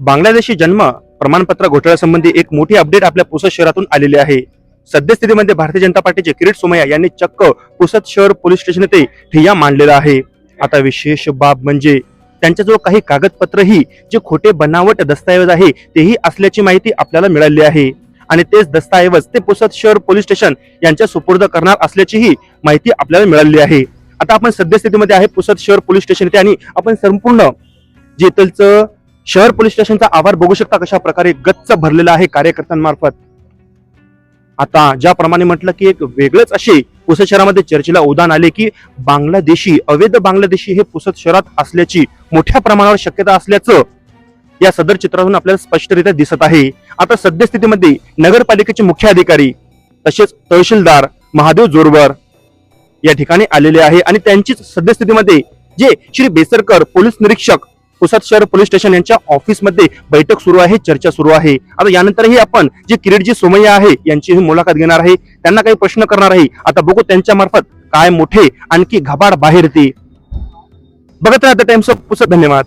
बांगलादेशी जन्म प्रमाणपत्र घोटाळ्यासंबंधी एक मोठी अपडेट आपल्या पुसद शहरातून आलेली आहे. सद्यस्थितीमध्ये भारतीय जनता पार्टीचे किरीट सोमय्या यांनी चक्क पुसद शहर पोलीस स्टेशन येथे ठिय्या मांडलेला आहे. आता विशेष बाब म्हणजे त्यांच्याजवळ काही कागदपत्रही जे खोटे बनावट दस्तऐवज आहे तेही असल्याची माहिती आपल्याला मिळाली आहे. आणि तेच दस्तऐवज ते पुसद शहर पोलीस स्टेशन यांच्या सुपूर्द करणार असल्याचीही माहिती आपल्याला मिळाली आहे. आता आपण सद्यस्थितीमध्ये आहे पुसद शहर पोलीस स्टेशन येथे आणि आपण संपूर्ण जे शहर पोलीस स्टेशनचा आभार बघू शकता कशा प्रकारे गच्च भरलेला आहे कार्यकर्त्यांमार्फत. आता ज्याप्रमाणे म्हटलं की एक वेगळंच असे पुसद शहरामध्ये चर्चेला उदान आले की बांगलादेशी अवैध बांगलादेशी हे पुसद शहरात असल्याची मोठ्या प्रमाणावर शक्यता असल्याचं या सदर चित्रातून आपल्याला स्पष्टरित्या दिसत आहे. आता सद्यस्थितीमध्ये नगरपालिकेचे मुख्य अधिकारी तसेच तहसीलदार महादेव जोरवर या ठिकाणी आलेले आहे आणि त्यांचीच सद्यस्थितीमध्ये जे श्री बेसरकर पोलीस निरीक्षक पुसद शहर पोलीस स्टेशन यांच्या ऑफिसमध्ये बैठक सुरू आहे चर्चा सुरू आहे. आता यानंतरही आपण जे किरीटजी सोमय्या आहे यांचीही मुलाखत घेणार आहे. त्यांना काही प्रश्न करणार आहे. आता बघू त्यांच्या मार्फत काय मोठे आणखी घबाड बाहेर येते बघत राहता टाइम्स ऑफ पुसद धन्यवाद.